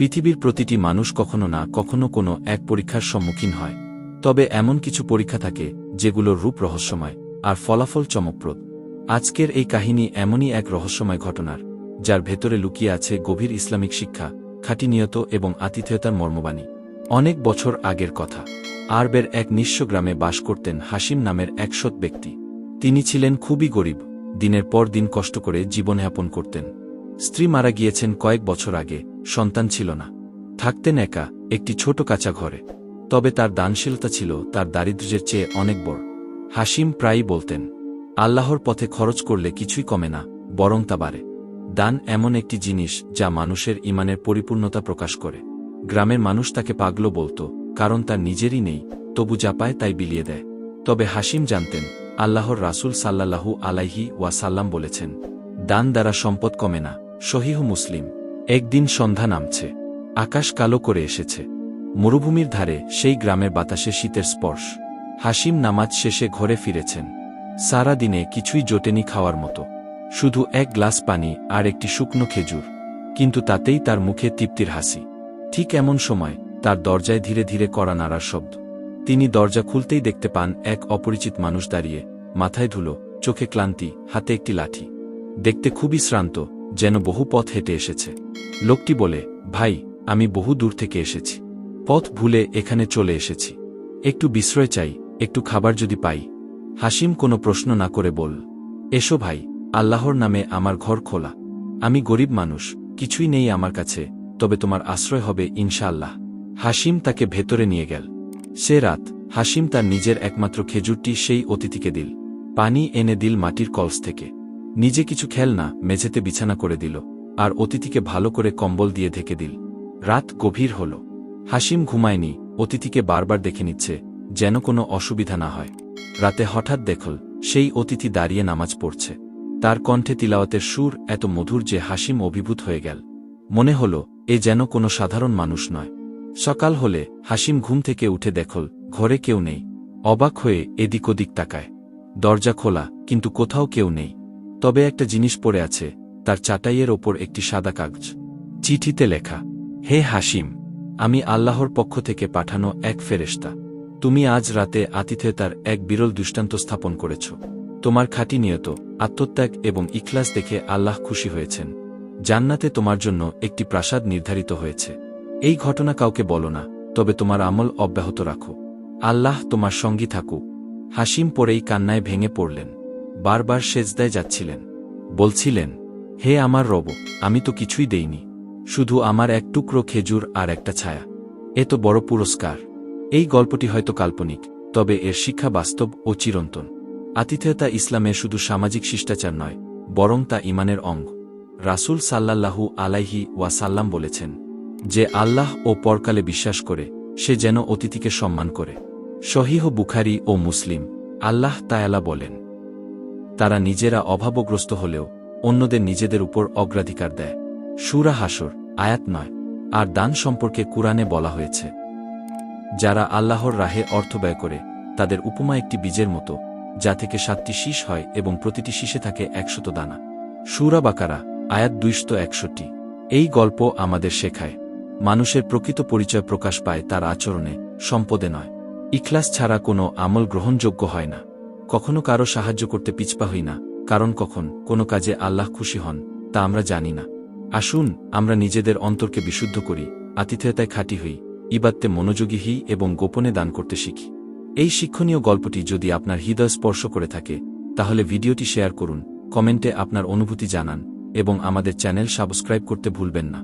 পৃথিবীর প্রতিটি মানুষ কখনো না, কখনো কোনো এক পরীক্ষার সম্মুখীন হয়। তবে এমন কিছু পরীক্ষা থাকে, যেগুলোর রূপ রহস্যময়, আর ফলাফল চমকপ্রদ। আজকের এই কাহিনী এমনই এক রহস্যময় ঘটনার, যার ভেতরে লুকিয়ে আছে গভীর ইসলামিক শিক্ষা খাঁটি নিয়ত এবং আতিথেয়তার মর্মবাণী। অনেক বছর আগের কথা। আরবের এক নিঃস্ব গ্রামে বাস করতেন হাসিম নামের একশত ব্যক্তি। তিনি ছিলেন খুবই গরিব, দিনের পর দিন কষ্ট করে জীবনযাপন করতেন। স্ত্রী মারা গিয়েছেন কয়েক বছর আগে সন্তান ছিল না। থাকতেন একা, একটি ছোট কাঁচা ঘরে। তবে তার দানশীলতা ছিল, তার দারিদ্র্যের চেয়ে অনেক বড়। হাসিম প্রায়ই বলতেন, আল্লাহর পথে খরচ করলে কিছুই কমে না, বরং তা বাড়ে। দান এমন একটি জিনিস, যা মানুষের ইমানের পরিপূর্ণতা প্রকাশ করে। গ্রামের মানুষ তাকে পাগল বলত, কারণ তার নিজেরই নেই, তবু যা পায় তাই বিলিয়ে দেয়। তবে হাসিম জানতেন, আল্লাহর রাসূল সাল্লাল্লাহু আলাইহি ওয়াসাল্লাম বলেছেন, দান দ্বারা সম্পদ কমে না, সহিহ মুসলিম। একদিন সন্ধ্যা নামছে। আকাশ কালো করে এসেছে। মরুভূমির ধারে সেই গ্রামের বাতাসে শীতের স্পর্শ। হাসিম নামাজ শেষে ঘরে ফিরেছেন। সারা দিনে কিছুই জোটেনি খাওয়ার মতো। শুধু এক গ্লাস পানি আর একটি শুকনো খেজুর। কিন্তু তাতেই তার মুখে তৃপ্তির হাসি। ঠিক এমন সময় তার দরজায় ধীরে ধীরে করা নাড়ার শব্দ। তিনি দরজা খুলতেই দেখতে পান এক অপরিচিত মানুষ দাঁড়িয়ে, মাথায় ধুলো, চোখে ক্লান্তি, হাতে একটি লাঠি। দেখতে খুবই শ্রান্ত যেন বহু পথ হেঁটে এসেছে। লোকটি বলে, ভাই, আমি বহু দূর থেকে এসেছি। পথ ভুলে এখানে চলে এসেছি। একটু বিশ্রয় চাই, একটু খাবার যদি পাই হাসিম কোনো প্রশ্ন না করে বল এসো ভাই, আল্লাহর নামে আমার ঘর খোলা। আমি গরিব মানুষ, কিছুই নেই আমার কাছে, তবে তোমার আশ্রয় হবে ইনশাআল্লাহ হাসিম তাকে ভেতরে নিয়ে গেল। সে রাত, হাসিম তার নিজের একমাত্র খেজুরটি সেই অতিথিকে দিল। পানি এনে দিল মাটির কলস থেকে। নিজে কিছু খেল না মেঝেতে বিছানা করে দিল, আর অতিথিকে ভালো করে কম্বল দিয়ে ঢেকে দিল। রাত গভীর হল। হাসিম ঘুমায়নি, অতিথিকে বারবার দেখে নিচ্ছে, যেন কোনো অসুবিধা না হয়। রাতে হঠাৎ দেখল, সেই অতিথি দাঁড়িয়ে নামাজ পড়ছে। তার কণ্ঠে তিলাওয়াতের সুর এত মধুর যে হাসিম অভিভূত হয়ে গেল। মনে হল, এ যেন কোনো সাধারণ মানুষ নয়। সকাল হলে হাসিম ঘুম থেকে উঠে দেখল, ঘরে কেউ নেই। অবাক হয়ে এদিক ওদিক তাকায়। দরজা খোলা, কিন্তু কোথাও কেউ নেই। তবে একটা জিনিস পড়ে আছে, তার চাটাইয়ের ওপর একটি সাদা কাগজ। চিঠিতে লেখা, হে হাসিম আমি আল্লাহর পক্ষ থেকে পাঠানো এক ফেরেশতা। তুমি আজ রাতে আতিথেয়তার এক বিরল দৃষ্টান্ত স্থাপন করেছ। তোমার খাঁটি নিয়ত, আত্মত্যাগ এবং ইখলাস দেখে আল্লাহ খুশি হয়েছেন। জান্নাতে তোমার জন্য একটি প্রাসাদ নির্ধারিত হয়েছে। এই ঘটনা কাউকে বলো না, তবে তোমার আমল অব্যাহত রাখো। আল্লাহ তোমার সঙ্গী থাকুক। হাসিম পরেই কান্নায় ভেঙে পড়লেন। বারবার সেজদায় যাচ্ছিলেন। বলছিলেন, হে আমার রব, আমি তো কিছুই দেইনি। শুধু আমার এক টুকরো খেজুর আর একটা ছায়া। এ তো বড় পুরস্কার। এই গল্পটি হয়তো কাল্পনিক, তবে এর শিক্ষা বাস্তব ও চিরন্তন। আতিথেয়তা ইসলামে শুধু সামাজিক শিষ্টাচার নয়, বরং তা ইমানের অঙ্গ। রাসূল সাল্লাল্লাহু আলাইহি ওয়াসাল্লাম বলেছেন, যে আল্লাহ ও পরকালে বিশ্বাস করে, সে যেন অতিথিকে সম্মান করে। সহিহ বুখারি ও মুসলিম, আল্লাহ তায়ালা বলেন তারা নিজেরা অভাবগ্রস্ত হলেও অন্যদের নিজেদের উপর অগ্রাধিকার দেয়। সুরা হাসর আয়াত নয়, আর দান সম্পর্কে কুরআনে বলা হয়েছে। যারা আল্লাহর রাহে অর্থ ব্যয় করে, তাদের উপমা একটি বীজের মতো, যা থেকে সাতটি শীষ হয় এবং প্রতিটি শীষে থাকে একশত দানা। সুরা বাকারা, আয়াত দুইশত একষট্টি। এই গল্প আমাদের শেখায়, মানুষের প্রকৃত পরিচয় প্রকাশ পায় তার আচরণে, সম্পদে নয়। ইখলাস ছাড়া কোনো আমল গ্রহণযোগ্য হয় না। কখনো কারও সাহায্য করতে পিছপা হই না, কারণ কখন কোনো কাজে আল্লাহ খুশি হন, তা আমরা জানি না। আসুন, আমরা নিজেদের অন্তরকে বিশুদ্ধ করি, আতিথেয়তায় খাঁটি হই ইবাত্তে মনোযোগী হই এবং গোপনে দান করতে শিখি। এই শিক্ষণীয় গল্পটি যদি আপনার হৃদয় স্পর্শ করে থাকে, তাহলে ভিডিওটি শেয়ার করুন, কমেন্টে আপনার অনুভূতি জানান, এবং আমাদের চ্যানেল সাবস্ক্রাইব করতে ভুলবেন না।